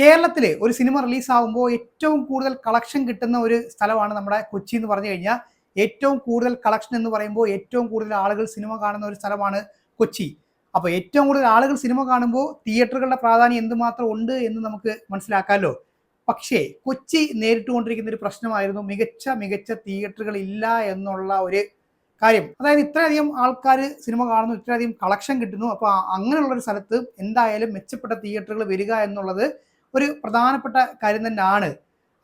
കേരളത്തിൽ ഒരു സിനിമ റിലീസാവുമ്പോൾ ഏറ്റവും കൂടുതൽ കളക്ഷൻ കിട്ടുന്ന ഒരു സ്ഥലമാണ് നമ്മുടെ കൊച്ചി എന്ന് പറഞ്ഞു കഴിഞ്ഞാൽ ഏറ്റവും കൂടുതൽ കളക്ഷൻ എന്ന് പറയുമ്പോൾ ഏറ്റവും കൂടുതൽ ആളുകൾ സിനിമ കാണുന്ന ഒരു സ്ഥലമാണ് കൊച്ചി. അപ്പോൾ ഏറ്റവും കൂടുതൽ ആളുകൾ സിനിമ കാണുമ്പോൾ തിയേറ്ററുകളുടെ പ്രാധാന്യം എന്തുമാത്രം ഉണ്ട് എന്ന് നമുക്ക് മനസ്സിലാക്കാമല്ലോ പക്ഷേ കൊച്ചി നേരിട്ടുകൊണ്ടിരിക്കുന്ന ഒരു പ്രശ്നമായിരുന്നു മികച്ച മികച്ച തിയേറ്ററുകൾ ഇല്ല എന്നുള്ള ഒരു കാര്യം. അതായത് ഇത്രയധികം ആൾക്കാർ സിനിമ കാണുന്നു ഇത്രയധികം കളക്ഷൻ കിട്ടുന്നു. അപ്പോൾ അങ്ങനെയുള്ള ഒരു സ്ഥലത്ത് എന്തായാലും മെച്ചപ്പെട്ട തിയേറ്ററുകൾ വരിക എന്നുള്ളത് ഒരു പ്രധാനപ്പെട്ട കാര്യം തന്നെയാണ്.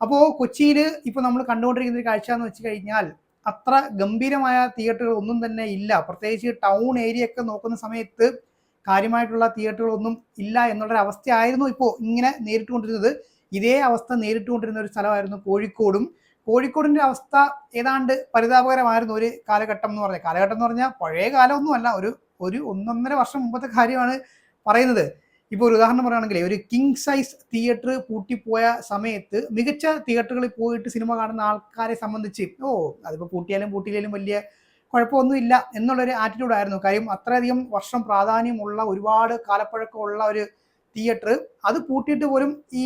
അപ്പോൾ കൊച്ചിയിൽ ഇപ്പോൾ നമ്മൾ കണ്ടുകൊണ്ടിരിക്കുന്ന ഒരു കാഴ്ച എന്ന് വെച്ച് കഴിഞ്ഞാൽ അത്ര ഗംഭീരമായ തിയേറ്ററുകൾ ഒന്നും തന്നെ ഇല്ല. പ്രത്യേകിച്ച് ടൗൺ ഏരിയ ഒക്കെ നോക്കുന്ന സമയത്ത് കാര്യമായിട്ടുള്ള തിയേറ്ററുകളൊന്നും ഇല്ല എന്നുള്ളൊരു അവസ്ഥയായിരുന്നു ഇപ്പോൾ ഇങ്ങനെ നേരിട്ടുകൊണ്ടിരുന്നത്. ഇതേ അവസ്ഥ നേരിട്ടുകൊണ്ടിരുന്ന ഒരു സ്ഥലമായിരുന്നു കോഴിക്കോടും. കോഴിക്കോടിന്റെ അവസ്ഥ ഏതാണ്ട് പരിതാപകരമായിരുന്നു ഒരു കാലഘട്ടം എന്ന് പറഞ്ഞാൽ. കാലഘട്ടം എന്ന് പറഞ്ഞാൽ പഴയ കാലമൊന്നുമല്ല. ഒരു ഒരു ഒന്നൊന്നര വർഷം മുമ്പത്തെ കാര്യമാണ് പറയുന്നത്. ഇപ്പോൾ ഒരു ഉദാഹരണം പറയുകയാണെങ്കിൽ ഒരു കിങ് സൈസ് തിയേറ്റർ പൂട്ടിപ്പോയ സമയത്ത് മികച്ച തിയേറ്ററുകളിൽ പോയിട്ട് സിനിമ കാണുന്ന ആൾക്കാരെ സംബന്ധിച്ച് ഓ അതിപ്പോൾ പൂട്ടിയാലും പൂട്ടിയില്ലെങ്കിലും വലിയ കുഴപ്പമൊന്നുമില്ല എന്നുള്ളൊരു ആറ്റിറ്റ്യൂഡ് ആയിരുന്നു. കാര്യം അത്രയധികം വർഷം പ്രാധാന്യമുള്ള ഒരുപാട് കാലപ്പഴക്കമുള്ള ഒരു തിയേറ്റർ അത് പൂട്ടിയിട്ട് പോലും ഈ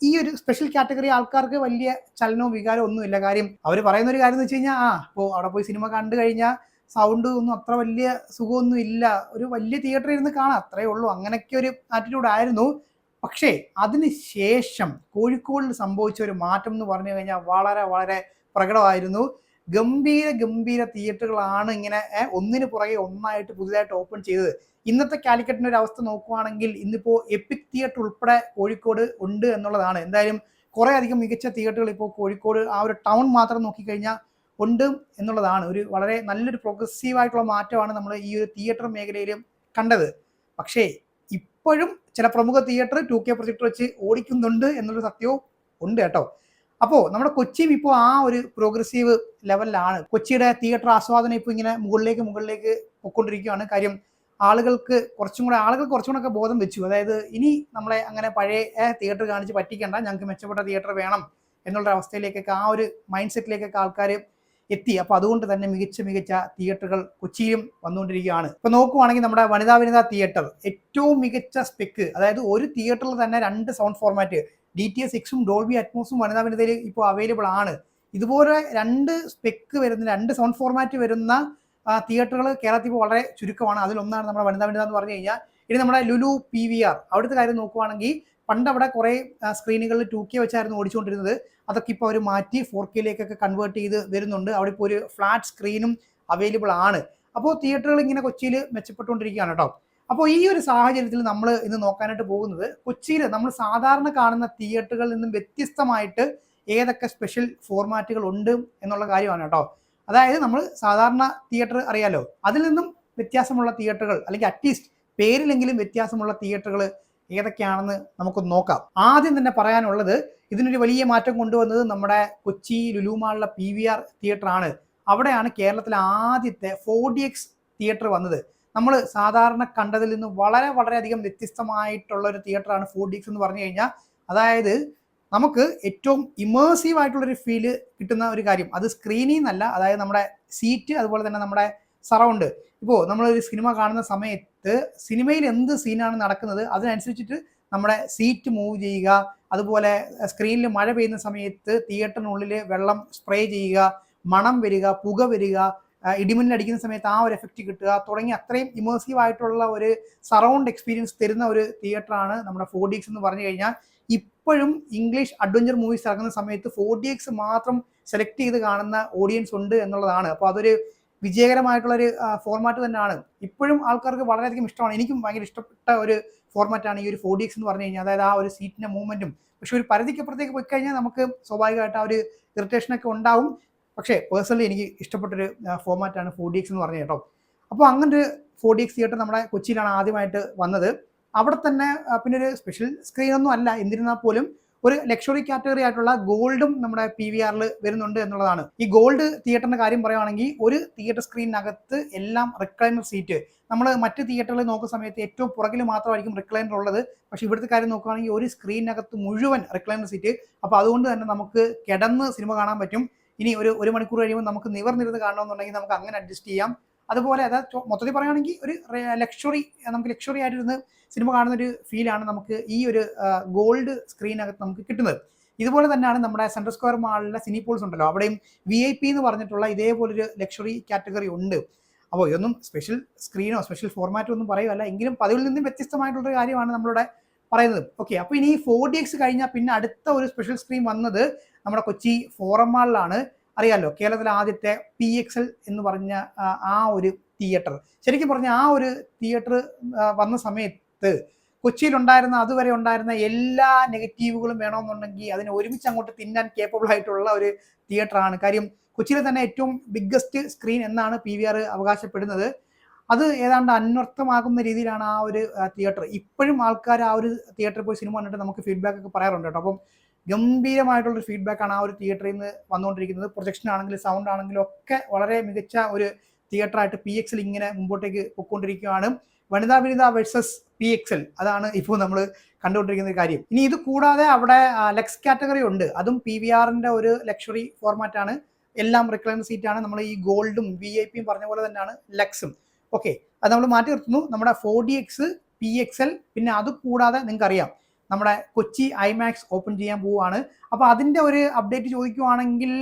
ഈ ഒരു സ്പെഷ്യൽ കാറ്റഗറി ആൾക്കാർക്ക് വലിയ ചലനവും വികാരവും ഒന്നുമില്ല. കാര്യം അവർ പറയുന്ന ഒരു കാര്യം എന്ന് വെച്ച് കഴിഞ്ഞാൽ ആ ഇപ്പോൾ അവിടെ പോയി സിനിമ കണ്ടു കഴിഞ്ഞാൽ സൗണ്ട് ഒന്നും അത്ര വലിയ സുഖമൊന്നും ഇല്ല. ഒരു വലിയ തിയേറ്ററിൽ ഇരുന്ന് കാണാം അത്രേ ഉള്ളൂ. അങ്ങനെയൊക്കെ ഒരു ആറ്റിറ്റ്യൂഡ് ആയിരുന്നു. പക്ഷേ അതിന് ശേഷം കോഴിക്കോടിൽ സംഭവിച്ച ഒരു മാറ്റം എന്ന് പറഞ്ഞു കഴിഞ്ഞാൽ വളരെ വളരെ പ്രകടമായിരുന്നു. ഗംഭീര ഗംഭീര തിയേറ്ററുകളാണ് ഇങ്ങനെ ഒന്നിനു പുറകെ ഒന്നായിട്ട് പുതിയതായിട്ട് ഓപ്പൺ ചെയ്തത്. ഇന്നത്തെ കാലിക്കറ്റിന്റെ ഒരു അവസ്ഥ നോക്കുവാണെങ്കിൽ ഇന്നിപ്പോൾ എപ്പിക് തിയേറ്റർ ഉൾപ്പെടെ കോഴിക്കോട് ഉണ്ട് എന്നുള്ളതാണ്. എന്തായാലും കുറേ അധികം മികച്ച തിയേറ്ററുകൾ ഇപ്പോൾ കോഴിക്കോട് ആ ഒരു ടൗൺ മാത്രം നോക്കിക്കഴിഞ്ഞാൽ ഉണ്ട് എന്നുള്ളതാണ്. ഒരു വളരെ നല്ലൊരു പ്രോഗ്രസീവ് ആയിട്ടുള്ള മാറ്റമാണ് നമ്മൾ ഈ ഒരു തിയേറ്റർ മേഖലയിൽ കണ്ടത്. പക്ഷേ ഇപ്പോഴും ചില പ്രമുഖ തിയേറ്റർ ടു കെ പ്രൊജക്ട് വെച്ച് ഓടിക്കുന്നുണ്ട് എന്നൊരു സത്യവും ഉണ്ട് കേട്ടോ. അപ്പോൾ നമ്മുടെ കൊച്ചിയും ഇപ്പോൾ ആ ഒരു പ്രോഗ്രസീവ് ലെവലിലാണ് കൊച്ചിയുടെ തിയേറ്റർ ആസ്വാദനം ഇപ്പോൾ ഇങ്ങനെ മുകളിലേക്ക് മുകളിലേക്ക് പൊക്കൊണ്ടിരിക്കുകയാണ് കാര്യം ആളുകൾക്ക് കുറച്ചും കൂടെ ആളുകൾ കുറച്ചും കൂടെ ബോധം വെച്ചു. അതായത് ഇനി നമ്മളെ അങ്ങനെ പഴയ തിയേറ്റർ കാണിച്ച് പറ്റിക്കണ്ട. ഞങ്ങൾക്ക് മെച്ചപ്പെട്ട തിയേറ്റർ വേണം എന്നുള്ള അവസ്ഥയിലേക്കൊക്കെ ആ ഒരു മൈൻഡ് സെറ്റിലേക്കൊക്കെ ആൾക്കാർ എത്തി. അപ്പോൾ അതുകൊണ്ട് തന്നെ മികച്ച മികച്ച തിയേറ്ററുകൾ കൊച്ചിയിലും വന്നുകൊണ്ടിരിക്കുകയാണ്. ഇപ്പൊ നോക്കുവാണെങ്കിൽ നമ്മുടെ വനിതാ വനിതാ തിയേറ്റർ ഏറ്റവും മികച്ച സ്പെക്ക് അതായത് ഒരു തിയേറ്ററിൽ തന്നെ രണ്ട് sound format D T S സിക്സും ഡോൾബി അറ്റ്മോസും വനിതാ വനിതയിൽ ഇപ്പോൾ അവൈലബിൾ ആണ്. ഇതുപോലെ രണ്ട് സ്പെക്ക് വരുന്ന രണ്ട് സൗണ്ട് ഫോർമാറ്റ് വരുന്ന തിയേറ്ററുകൾ കേരളത്തിൽ ഇപ്പോൾ വളരെ ചുരുക്കമാണ്. അതിലൊന്നാണ് നമ്മുടെ വനിതാ വനിത എന്ന് പറഞ്ഞു കഴിഞ്ഞാൽ ഇനി നമ്മുടെ ലുലു പി വി ആർ അവിടുത്തെ കാര്യം നോക്കുവാണെങ്കിൽ പണ്ട് അവിടെ കുറേ സ്ക്രീനുകളിൽ ടു കെ വെച്ചായിരുന്നു ഓടിച്ചുകൊണ്ടിരുന്നത്. അതൊക്കെ ഇപ്പോൾ അവർ മാറ്റി ഫോർ കെയിലേക്കൊക്കെ കൺവേർട്ട് ചെയ്ത് വരുന്നുണ്ട്. അവിടെ ഇപ്പോൾ ഒരു ഫ്ലാറ്റ് സ്ക്രീനും അവൈലബിൾ ആണ്. അപ്പോൾ തിയേറ്ററുകൾ ഇങ്ങനെ കൊച്ചിയിൽ മെച്ചപ്പെട്ടുകൊണ്ടിരിക്കുകയാണ് കേട്ടോ അപ്പോൾ ഈ ഒരു സാഹചര്യത്തിൽ നമ്മൾ ഇന്ന് നോക്കാനായിട്ട് പോകുന്നത് കൊച്ചിയിൽ നമ്മൾ സാധാരണ കാണുന്ന തിയേറ്ററുകളിൽ നിന്നും വ്യത്യസ്തമായിട്ട് ഏതൊക്കെ സ്പെഷ്യൽ ഫോർമാറ്റുകൾ ഉണ്ട് എന്നുള്ള കാര്യമാണ് കേട്ടോ അതായത് നമ്മൾ സാധാരണ തിയേറ്റർ അറിയാലോ അതിൽ നിന്നും വ്യത്യാസമുള്ള തിയേറ്ററുകൾ അല്ലെങ്കിൽ അറ്റ്ലീസ്റ്റ് പേരിലെങ്കിലും വ്യത്യാസമുള്ള തിയേറ്ററുകൾ ഏതൊക്കെയാണെന്ന് നമുക്ക് നോക്കാം. ആദ്യം തന്നെ പറയാനുള്ളത് ഇതിനൊരു വലിയ മാറ്റം കൊണ്ടുവന്നത് നമ്മുടെ കൊച്ചി ലുലുമാളിലെ പി വി ആർ തിയേറ്റർ ആണ് അവിടെയാണ് കേരളത്തിലെ ആദ്യത്തെ ഫോർ ഡി എക്സ് തിയേറ്റർ വന്നത്. നമ്മൾ സാധാരണ കണ്ടതിൽ നിന്ന് വളരെ വളരെയധികം വ്യത്യസ്തമായിട്ടുള്ള ഒരു തിയേറ്ററാണ് ഫോർ ഡി എക്സ് എന്ന് പറഞ്ഞു കഴിഞ്ഞാൽ. അതായത് നമുക്ക് ഏറ്റവും ഇമേഴ്സീവ് ആയിട്ടുള്ളൊരു ഫീൽ കിട്ടുന്ന ഒരു കാര്യം. അത് സ്ക്രീനിൽ നിന്നല്ല അതായത് നമ്മുടെ സീറ്റ് അതുപോലെ തന്നെ നമ്മുടെ സറൗണ്ട് ഇപ്പോൾ നമ്മളൊരു സിനിമ കാണുന്ന സമയത്ത് സിനിമയിൽ എന്ത് സീനാണ് നടക്കുന്നത് അതിനനുസരിച്ചിട്ട് നമ്മുടെ സീറ്റ് മൂവ് ചെയ്യുക അതുപോലെ സ്ക്രീനിൽ മഴ പെയ്യുന്ന സമയത്ത് തിയേറ്ററിനുള്ളിൽ വെള്ളം സ്പ്രേ ചെയ്യുക മണം വരിക പുക വരിക ഇടിമിന്നടിക്കുന്ന സമയത്ത് ആ ഒരു എഫക്റ്റ് കിട്ടുക തുടങ്ങി അത്രയും ഇമേഴ്സീവ് ആയിട്ടുള്ള ഒരു സറൗണ്ട് എക്സ്പീരിയൻസ് തരുന്ന ഒരു തിയേറ്ററാണ് നമ്മുടെ ഫോർ ഡി എക്സ് എന്ന് പറഞ്ഞു കഴിഞ്ഞാൽ. ഇപ്പോഴും ഇംഗ്ലീഷ് അഡ്വഞ്ചർ മൂവീസ് ഇറങ്ങുന്ന സമയത്ത് ഫോർ ഡി എക്സ് മാത്രം സെലക്ട് ചെയ്ത് കാണുന്ന ഓഡിയൻസ് ഉണ്ട് എന്നുള്ളതാണ്. അപ്പോൾ അതൊരു വിജയകരമായിട്ടുള്ള ഒരു ഫോർമാറ്റ് തന്നെയാണ്. ഇപ്പോഴും ആൾക്കാർക്ക് വളരെയധികം ഇഷ്ടമാണ്. എനിക്കും ഭയങ്കര ഇഷ്ടപ്പെട്ട ഒരു ഫോർമാറ്റാണ് ഈ ഒരു ഫോർ എക്സ് എന്ന് പറഞ്ഞു കഴിഞ്ഞാൽ. അതായത് ആ ഒരു സീറ്റിന്റെ മൂവ്മെന്റും പക്ഷേ ഒരു പരിധിക്കപ്പുറത്തേക്ക് പോയി കഴിഞ്ഞാൽ നമുക്ക് സ്വാഭാവികമായിട്ട് ആ ഒരു ഇറിറ്റേഷനൊക്കെ ഉണ്ടാവും. പക്ഷേ പേഴ്സണലി എനിക്ക് ഇഷ്ടപ്പെട്ടൊരു ഫോർമാറ്റാണ് ഫോർ എക്സ് എന്ന് പറഞ്ഞു കേട്ടോ. അപ്പോൾ അങ്ങനെ ഒരു ഫോർ എക്സ് തിയേറ്റർ നമ്മുടെ കൊച്ചിയിലാണ് ആദ്യമായിട്ട് വന്നത്. അവിടെ തന്നെ പിന്നെ ഒരു സ്പെഷ്യൽ സ്ക്രീൻ ഒന്നും അല്ല. എന്നിരുന്നാൽ പോലും ഒരു ലക്ഷറി കാറ്റഗറി ആയിട്ടുള്ള ഗോൾഡും നമ്മുടെ പി വി ആറിൽ വരുന്നുണ്ട് എന്നുള്ളതാണ്. ഈ ഗോൾഡ് തിയേറ്ററിന്റെ കാര്യം പറയുകയാണെങ്കിൽ ഒരു തിയേറ്റർ സ്ക്രീനിനകത്ത് എല്ലാം റിക്ലൈനർ സീറ്റ് നമ്മൾ മറ്റ് തിയേറ്ററിൽ നോക്കുന്ന സമയത്ത് ഏറ്റവും പുറകിൽ മാത്രമായിരിക്കും റിക്ലൈനർ ഉള്ളത്. പക്ഷേ ഇവിടുത്തെ കാര്യം നോക്കുകയാണെങ്കിൽ ഒരു സ്ക്രീനിനകത്ത് മുഴുവൻ റിക്ലൈനർ സീറ്റ് അപ്പോൾ അതുകൊണ്ട് തന്നെ നമുക്ക് കിടന്ന് സിനിമ കാണാൻ പറ്റും. ഇനി ഒരു ഒരു മണിക്കൂർ കഴിയുമ്പോൾ നമുക്ക് നിവർന്നിരുന്ന് കാണണമെന്നുണ്ടെങ്കിൽ നമുക്ക് അങ്ങനെ അഡ്ജസ്റ്റ് ചെയ്യാം. അതുപോലെ അതായത് മൊത്തത്തിൽ പറയുകയാണെങ്കിൽ ഒരു ലക്ഷറി നമുക്ക് ലക്ഷറി ആയിട്ടിരുന്ന് സിനിമ കാണുന്ന ഒരു ഫീലാണ് നമുക്ക് ഈ ഒരു ഗോൾഡ് സ്ക്രീനകത്ത് നമുക്ക് കിട്ടുന്നത്. ഇതുപോലെ തന്നെയാണ് നമ്മുടെ സെൻട്രൽ സ്ക്വയർ മാളിലെ സിനിപോൾസ് ഉണ്ടല്ലോ. അവിടെയും വി ഐ പി എന്ന് പറഞ്ഞിട്ടുള്ള ഇതേപോലൊരു ലക്ഷറി കാറ്റഗറി ഉണ്ട്. അപ്പോൾ ഇതൊന്നും സ്പെഷ്യൽ സ്ക്രീനോ സ്പെഷ്യൽ ഫോർമാറ്റോ ഒന്നും പറയുകയല്ല. എങ്കിലും പതിവിൽ നിന്നും വ്യത്യസ്തമായിട്ടുള്ളൊരു കാര്യമാണ് നമ്മളുടെ പറയുന്നത്. ഓക്കെ അപ്പോൾ ഇനി ഫോർ ഡി എക്സ് കഴിഞ്ഞാൽ പിന്നെ അടുത്ത ഒരു സ്പെഷ്യൽ സ്ക്രീൻ വന്നത് നമ്മുടെ കൊച്ചി ഫോറം മാളിലാണ് അറിയാലോ കേരളത്തിലെ ആദ്യത്തെ പി എക്സ് എൽ എന്ന് പറഞ്ഞ ആ, ആ ഒരു തിയേറ്റർ ശരിക്കും പറഞ്ഞ ആ ഒരു തിയേറ്റർ വന്ന സമയത്ത് കൊച്ചിയിൽ ഉണ്ടായിരുന്ന അതുവരെ ഉണ്ടായിരുന്ന എല്ലാ നെഗറ്റീവുകളും വേണമെന്നുണ്ടെങ്കിൽ അതിനെ ഒരുമിച്ച് അങ്ങോട്ട് തിന്നാൻ കേപ്പബിൾ ആയിട്ടുള്ള ഒരു തിയേറ്ററാണ് കാര്യം കൊച്ചിയിലെ തന്നെ ഏറ്റവും ബിഗ്ഗസ്റ്റ് സ്ക്രീൻ എന്നാണ് പി വി ആർ അവകാശപ്പെടുന്നത്. അത് ഏതാണ്ട് അന്വർത്ഥമാകുന്ന രീതിയിലാണ് ആ ഒരു തിയേറ്റർ ഇപ്പോഴും ആൾക്കാർ ആ ഒരു തിയേറ്ററിൽ പോയി സിനിമ കണ്ടിട്ട് നമുക്ക് ഫീഡ്ബാക്ക് ഒക്കെ പറയാറുണ്ട് കേട്ടോ. അപ്പം ഗംഭീരമായിട്ടുള്ളൊരു ഫീഡ്ബാക്കാണ് ആ ഒരു തിയേറ്ററിൽ നിന്ന് വന്നുകൊണ്ടിരിക്കുന്നത്. പ്രൊജക്ഷൻ ആണെങ്കിലും സൗണ്ട് ആണെങ്കിലും ഒക്കെ വളരെ മികച്ച ഒരു തിയേറ്ററായിട്ട് പി എക്സിൽ ഇങ്ങനെ മുമ്പോട്ടേക്ക് പൊയ്ക്കൊണ്ടിരിക്കുകയാണ്. വനിതാ വിനിത വേഴ്സസ് പി എക്സിൽ അതാണ് ഇപ്പോൾ നമ്മൾ കണ്ടുകൊണ്ടിരിക്കുന്ന കാര്യം. ഇനി ഇത് കൂടാതെ അവിടെ ലെക്സ് കാറ്റഗറി ഉണ്ട്. അതും പി വി ആറിന്റെ ഒരു ലക്ഷറി ഫോർമാറ്റ് ആണ്. എല്ലാം റിക്ലൈൻ സീറ്റ് ആണ്. നമ്മൾ ഈ ഗോൾഡും വി ഐ പിയും പറഞ്ഞ പോലെ തന്നെയാണ് ലെക്സും ഓക്കെ അത് നമ്മൾ മാറ്റി നിർത്തുന്നു. നമ്മുടെ four D X P X L പിന്നെ അത് കൂടാതെ നിങ്ങൾക്ക് അറിയാം നമ്മുടെ കൊച്ചി ഐമാക്സ് ഓപ്പൺ ചെയ്യാൻ പോവുകയാണ്. അപ്പോൾ അതിന്റെ ഒരു അപ്ഡേറ്റ് ചോദിക്കുവാണെങ്കിൽ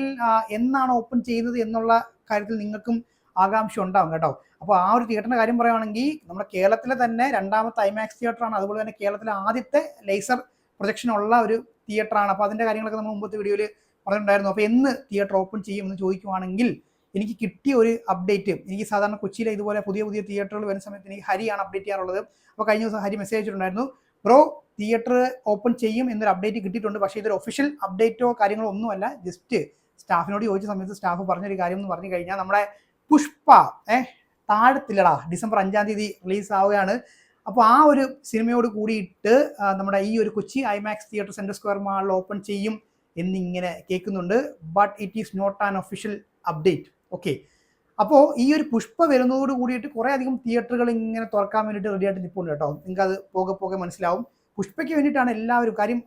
എന്നാണ് ഓപ്പൺ ചെയ്യുന്നത് എന്നുള്ള കാര്യത്തിൽ നിങ്ങൾക്കും ആകാംക്ഷ ഉണ്ടാവും കേട്ടോ. അപ്പോൾ ആ ഒരു തിയേറ്ററിന്റെ കാര്യം പറയുവാണെങ്കിൽ നമ്മുടെ കേരളത്തിലെ തന്നെ രണ്ടാമത്തെ ഐമാക്സ് തിയേറ്ററാണ് അതുപോലെ തന്നെ കേരളത്തിലെ ആദ്യത്തെ ലേസർ പ്രൊജക്ഷൻ ഉള്ള ഒരു തിയേറ്ററാണ് അപ്പോൾ അതിന്റെ കാര്യങ്ങളൊക്കെ നമ്മൾ മുമ്പത്തെ വീഡിയോയിൽ പറഞ്ഞിട്ടുണ്ടായിരുന്നു. അപ്പോൾ എന്ന് തിയേറ്റർ ഓപ്പൺ ചെയ്യും എന്ന് ചോദിക്കുവാണെങ്കിൽ എനിക്ക് കിട്ടിയ ഒരു അപ്ഡേറ്റ് എനിക്ക് സാധാരണ കൊച്ചിയിലെ ഇതുപോലെ പുതിയ പുതിയ തിയേറ്ററുകൾ വരുന്ന സമയത്ത് എനിക്ക് ഹരിയാണ് അപ്ഡേറ്റ് ചെയ്യാറുള്ളത്. അപ്പോൾ കഴിഞ്ഞ ദിവസം ഹരി മെസ്സേജ് അയച്ചിട്ടുണ്ടായിരുന്നു. ബ്രോ തിയേറ്റർ ഓപ്പൺ ചെയ്യും എന്നൊരു അപ്ഡേറ്റ് കിട്ടിയിട്ടുണ്ട്. പക്ഷേ ഇതൊരു ഒഫീഷ്യൽ അപ്ഡേറ്റോ കാര്യങ്ങളോ ഒന്നുമല്ല. ജസ്റ്റ് സ്റ്റാഫിനോട് ചോദിച്ച സമയത്ത് സ്റ്റാഫ് പറഞ്ഞൊരു കാര്യം എന്ന് പറഞ്ഞു കഴിഞ്ഞാൽ നമ്മുടെ പുഷ്പ ഏഹ് താഴത്തില്ലടാ ഡിസംബർ അഞ്ചാം തീയതി റിലീസ് ആവുകയാണ്. അപ്പോൾ ആ ഒരു സിനിമയോട് കൂടിയിട്ട് നമ്മുടെ ഈ ഒരു Kochi IMAX theatre centre square മാളിൽ ഓപ്പൺ ചെയ്യും എന്നിങ്ങനെ കേൾക്കുന്നുണ്ട്. But it is not an official update okay അപ്പോൾ ഈ ഒരു പുഷ്പ വരുന്നതോട് കൂടിയിട്ട് കുറേ അധികം തിയേറ്ററുകൾ ഇങ്ങനെ തുറക്കാൻ വേണ്ടിയിട്ട് റെഡി ആയിട്ട് നിൽപ്പുണ്ട് കേട്ടോ. നിങ്ങൾക്ക് അത് പോകെ പോകെ മനസ്സിലാവും. പുഷ്പയ്ക്ക് വേണ്ടിയിട്ടാണ് എല്ലാവരും കാര്യം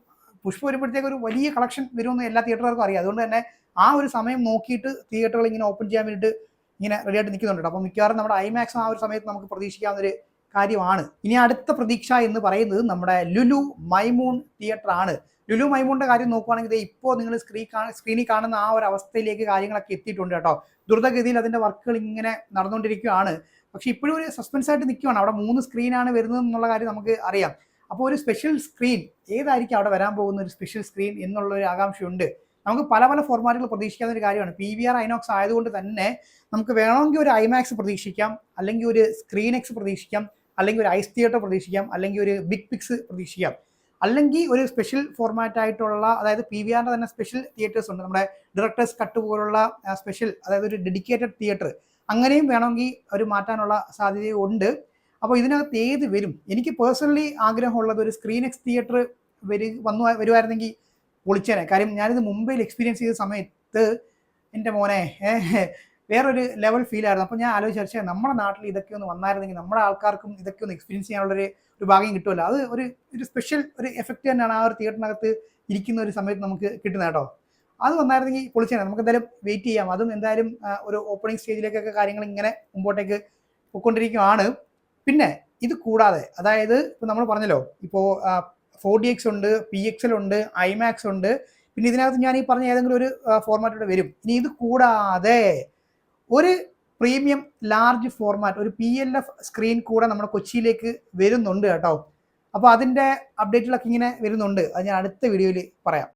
പുഷ്പ വരുമ്പോഴത്തേക്ക് ഒരു വലിയ കളക്ഷൻ വരുമെന്ന് എല്ലാ തിയേറ്ററുകാർക്കും അറിയാം. അതുകൊണ്ട് തന്നെ ആ ഒരു സമയം നോക്കിയിട്ട് തിയേറ്ററുകൾ ഇങ്ങനെ ഓപ്പൺ ചെയ്യാൻ വേണ്ടിയിട്ട് ഇങ്ങനെ റെഡി ആയിട്ട് നിൽക്കുന്നുണ്ട് അപ്പോൾ മിക്കവാറും നമ്മുടെ ഐമാക്സ് ആ ഒരു സമയത്ത് നമുക്ക് പ്രതീക്ഷിക്കാവുന്ന ഒരു കാര്യമാണ്. ഇനി അടുത്ത പ്രതീക്ഷ എന്ന് പറയുന്നത് നമ്മുടെ ലുലു മൈമൂൺ തിയേറ്റർ ആണ്. ലുലു മൈമുണ്ട കാര്യം നോക്കുവാണെങ്കിൽ ഇപ്പോൾ നിങ്ങൾ സ്ക്രീൻ സ്ക്രീനിൽ കാണുന്ന ആ ഒരു അവസ്ഥയിലേക്ക് കാര്യങ്ങളൊക്കെ എത്തിയിട്ടുണ്ട് കേട്ടോ. ദ്രുതഗതിയിൽ അതിന്റെ വർക്കുകൾ ഇങ്ങനെ നടന്നുകൊണ്ടിരിക്കുകയാണ്. പക്ഷെ ഇപ്പോഴും ഒരു സസ്പെൻസ് ആയിട്ട് നിൽക്കുകയാണ് അവിടെ മൂന്ന് സ്ക്രീനാണ് വരുന്നത് എന്നുള്ള കാര്യം നമുക്ക് അറിയാം. അപ്പോൾ ഒരു സ്പെഷ്യൽ സ്ക്രീൻ ഏതായിരിക്കും അവിടെ വരാൻ പോകുന്ന ഒരു സ്പെഷ്യൽ സ്ക്രീൻ എന്നുള്ള ഒരു ആകാംക്ഷയുണ്ട്. നമുക്ക് പല പല ഫോർമാറ്റുകൾ പ്രതീക്ഷിക്കാവുന്ന ഒരു കാര്യമാണ്. പി വി ആർ ഐനോക്സ് ആയതുകൊണ്ട് തന്നെ നമുക്ക് വേണമെങ്കിൽ ഒരു ഐമാക്സ് പ്രതീക്ഷിക്കാം. അല്ലെങ്കിൽ ഒരു സ്ക്രീൻ എക്സ് പ്രതീക്ഷിക്കാം. അല്ലെങ്കിൽ ഒരു ഐസ് തിയേറ്റർ പ്രതീക്ഷിക്കാം. അല്ലെങ്കിൽ ഒരു ബിഗ് പിക്സ് പ്രതീക്ഷിക്കാം. അല്ലെങ്കിൽ ഒരു സ്പെഷ്യൽ ഫോർമാറ്റ് ആയിട്ടുള്ള അതായത് പി വി ആറിന്റെ തന്നെ സ്പെഷ്യൽ തിയേറ്റേഴ്സ് ഉണ്ട്. നമ്മുടെ ഡയറക്ടേഴ്സ് കട്ട് പോലുള്ള സ്പെഷ്യൽ അതായത് ഒരു ഡെഡിക്കേറ്റഡ് തിയേറ്റർ അങ്ങനെയും വേണമെങ്കിൽ ഒരു മാറ്റാനുള്ള സാധ്യതയുണ്ട് അപ്പോൾ ഇതിനകത്ത് ഏത് വരും? എനിക്ക് പേഴ്സണലി ആഗ്രഹമുള്ളത് ഒരു സ്ക്രീൻ എക്സ് തിയേറ്റർ വരി വന്നു വരുമായിരുന്നെങ്കിൽ പൊളിച്ചേനെ. കാര്യം ഞാനിത് മുംബൈയിൽ എക്സ്പീരിയൻസ് ചെയ്ത സമയത്ത് എന്റെ മോനെ വേറൊരു ലെവൽ ഫീൽ ആയിരുന്നു. അപ്പോൾ ഞാൻ ആലോചിച്ച നമ്മുടെ നാട്ടിൽ ഇതൊക്കെ ഒന്ന് വന്നായിരുന്നെങ്കിൽ നമ്മുടെ ആൾക്കാർക്കും ഇതൊക്കെ ഒന്ന് എക്സ്പീരിയൻസ് ചെയ്യാനുള്ളൊരു ഒരു ഭാഗ്യം കിട്ടുമല്ലോ. അത് ഒരു ഒരു സ്പെഷ്യൽ ഒരു എഫക്റ്റ് തന്നെയാണ് ആ ഒരു തിയേറ്ററിനകത്ത് ഇരിക്കുന്ന ഒരു സമയത്ത് നമുക്ക് കിട്ടുന്നത് കേട്ടോ. അത് വന്നായിരുന്നെങ്കിൽ പൊളിച്ചാണ് നമുക്ക് എന്തായാലും വെയിറ്റ് ചെയ്യാം. അതും എന്തായാലും ഒരു ഓപ്പണിംഗ് സ്റ്റേജിലേക്കൊക്കെ കാര്യങ്ങൾ ഇങ്ങനെ മുമ്പോട്ടേക്ക് പോയിക്കൊണ്ടിരിക്കുകയാണ് പിന്നെ ഇത് കൂടാതെ അതായത് ഇപ്പൊ നമ്മൾ പറഞ്ഞല്ലോ ഇപ്പോൾ ഫോർ ഡി എക്സ് ഉണ്ട് പി എക്സ് എൽ ഉണ്ട് ഐമാക്സ് ഉണ്ട്. പിന്നെ ഇതിനകത്ത് ഞാൻ ഈ പറഞ്ഞ ഏതെങ്കിലും ഒരു ഫോർമാറ്റോടെ വരും. ഇനി ഇത് കൂടാതെ ഒരു പ്രീമിയം ലാർജ് ഫോർമാറ്റ് ഒരു പി എൽ എഫ് സ്ക്രീൻ കൂടെ നമ്മുടെ കൊച്ചിയിലേക്ക് വരുന്നുണ്ട് കേട്ടോ. അപ്പോൾ അതിന്റെ അപ്ഡേറ്റുകളൊക്കെ ഇങ്ങനെ വരുന്നുണ്ട്. അത് ഞാൻ അടുത്ത വീഡിയോയിൽ പറയാം.